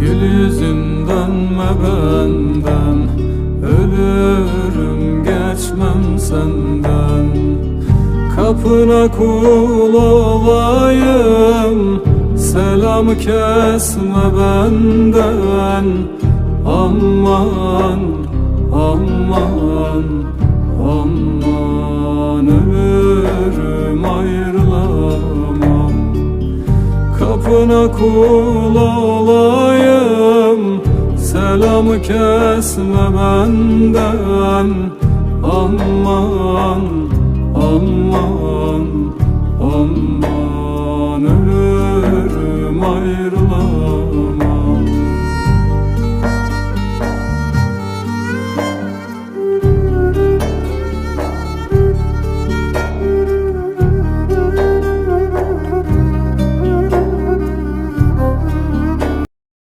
Gül yüzün dönme benden Ölürüm geçmem senden. Kapına kul olayım Selam kesme benden. Aman, aman, aman Ölürüm ayrılamam. Kapına kul olayım Selam kesme benden. Aman, aman,